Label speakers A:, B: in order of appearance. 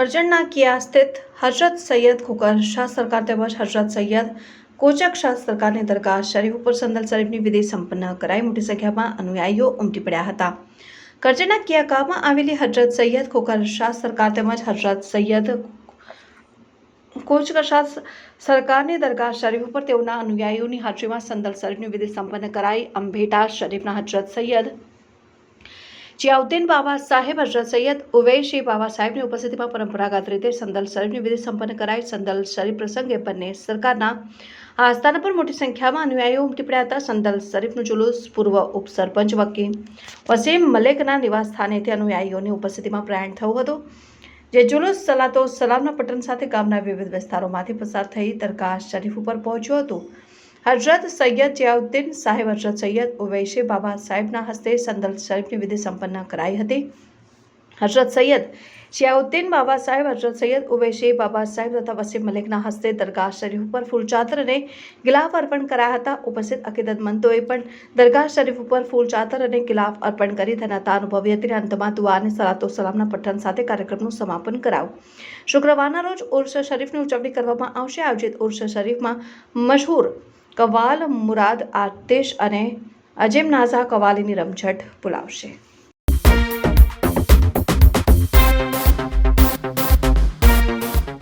A: કરજણના કિયા સ્થિત હજરત સૈયદ ખુકર શાહ સરકાર તેમજ હજરત સૈયદ કોચક શાહ સરકારની દરગાહ શરીફ ઉપર સંદલ શરીફની વિધિ સંપન્ન કરાઈ. મોટી સંખ્યામાં અનુયાયીઓ ઉમટી પડ્યા હતા. કરજણના કિયા ગામમાં આવેલી હજરત સૈયદ ખોકર શાહ સરકાર તેમજ હજરત સૈયદ કોચક શાહ સરકારની દરગાહ શરીફ ઉપર તેઓના અનુયાયીઓની હાજરીમાં સંદલ શરીફની વિધિ સંપન્ન કરાઈ. અંભેટા શરીફના હજરત સૈયદ જિયાઉદ્દીન બાબા સાહેબ હજરત સૈયદ ઉવૈશી બાબા સાહેબની ઉપસ્થિતિમાં પરંપરાગત રીતે સંદલ શરીફની વિધિ સંપન્ન કરાઈ. સંદલ શરીફ પ્રસંગે બંને સરકારના આસ્થાના પર મોટી સંખ્યામાં અનુયાયીઓ ઉમટી પડ્યા હતા. સંદલ શરીફનું જુલુસ પૂર્વ ઉપસરપંચ વકીલ વસીમ મલેકના નિવાસ સ્થાનેથી અનુયાયીઓની ઉપસ્થિતિમાં પ્રયાણ થયું હતું, જે જુલુસ સલાતો સલામના પટન સાથે ગામના વિવિધ વિસ્તારોમાંથી પસાર થઈ દરગાહ શરીફ ઉપર પહોંચ્યું હતું. હજરત સૈયદ જિયાઉદ્દીન સાહેબ હજરત સૈયદ ઉવૈશી બાબા સાહેબના હસ્તે સંદલ શરીફની વિધિ સંપન્ન કરાઈ હતી. હજરત સૈયદ શિયાઉદ્દીન બાબા સાહેબ હજરત સૈયદ ઉવૈશી બાબા સાહેબ તથા વસીમ મલિકના હસ્તે દરગાહ શરીફ ઉપર ફૂલચાદર અને ગિલાફ અર્પણ કરાયા હતા. ઉપસ્થિત અકીદતમંદોએ પણ દરગાહ શરીફ ઉપર ફૂલચાદર અને ગિલાફ અર્પણ કરી ધન્યતા અનુભવી હતી. અને અંતમાં દુઆ અને સલાતો સલામના પઠન સાથે કાર્યક્રમનું સમાપન કરાયું શુક્રવારના રોજ ઉર્સ શરીફની ઉજવણી કરવામાં આવશે. આયોજિત ઉર્સ શરીફમાં મશહૂર કવાલ મુરાદ આતેશ અને અજીમ નાઝા કવાલીની રમઝટ બોલાવશે